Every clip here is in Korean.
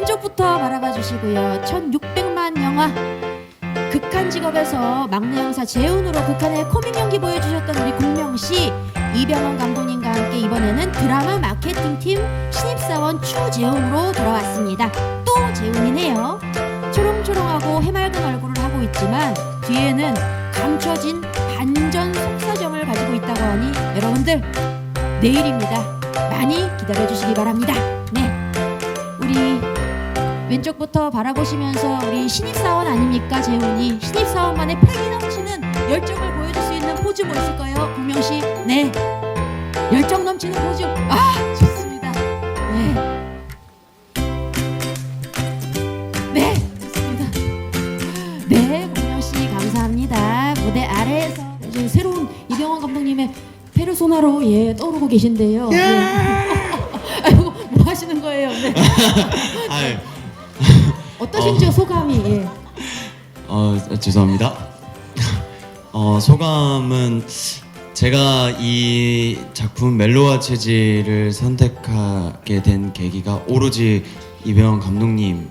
왼쪽부터 바라봐 주시고요. 1600만 영화 극한 직업에서 막내 형사 재훈으로 극한의 코믹 연기 보여주셨던 우리 공명 씨, 이병헌 감독님과 함께 이번에는 드라마 마케팅팀 신입사원 추재훈으로 돌아왔습니다. 또 재훈이네요. 초롱초롱하고 해맑은 얼굴을 하고 있지만 뒤에는 감춰진 반전 속사정을 가지고 있다고 하니 여러분들 내일입니다. 많이 기다려 주시기 바랍니다. 네. 우리 왼쪽부터 바라보시면서 우리 신입사원 아닙니까 재훈이? 신입사원만의 패기 넘치는 열정을 보여줄 수 있는 포즈 뭐 있을까요? 분명 씨? 네. 열정 넘치는 포즈. 아 좋습니다. 네 네 좋습니다. 네 공명 씨 감사합니다. 무대 아래에서 이제 새로운 이병헌 감독님의 페르소나로 예 떠오르고 계신데요. 예. 아이고 뭐 하시는 거예요? 네. 아유, 어떠신지요 소감이 예. 어, 죄송합니다. 어, 소감은 제가 이 작품 멜로와 체질을 선택하게 된 계기가 오로지 이병헌 감독님이었던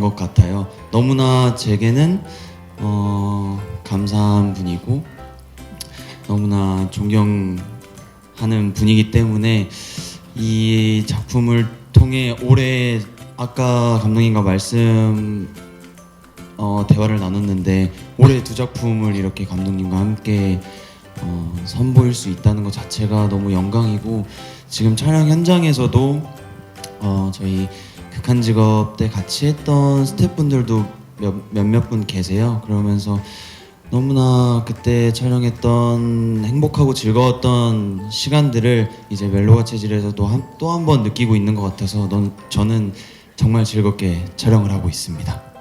것 같아요. 너무나 제게는 어, 감사한 분이고 너무나 존경하는 분이기 때문에 이 작품을 통해 올해 아까 감독님과 말씀 어, 대화를 나눴는데 올해 두 작품을 이렇게 감독님과 함께 어, 선보일 수 있다는 것 자체가 너무 영광이고 지금 촬영 현장에서도 어, 저희 극한 직업 때 같이 했던 스태프분들도 몇, 몇몇 분 계세요. 그러면서 너무나 그때 촬영했던 행복하고 즐거웠던 시간들을 이제 멜로가 체질에서도 또한 번 느끼고 있는 것 같아서 넌, 저는 정말 즐겁게 촬영을 하고 있습니다.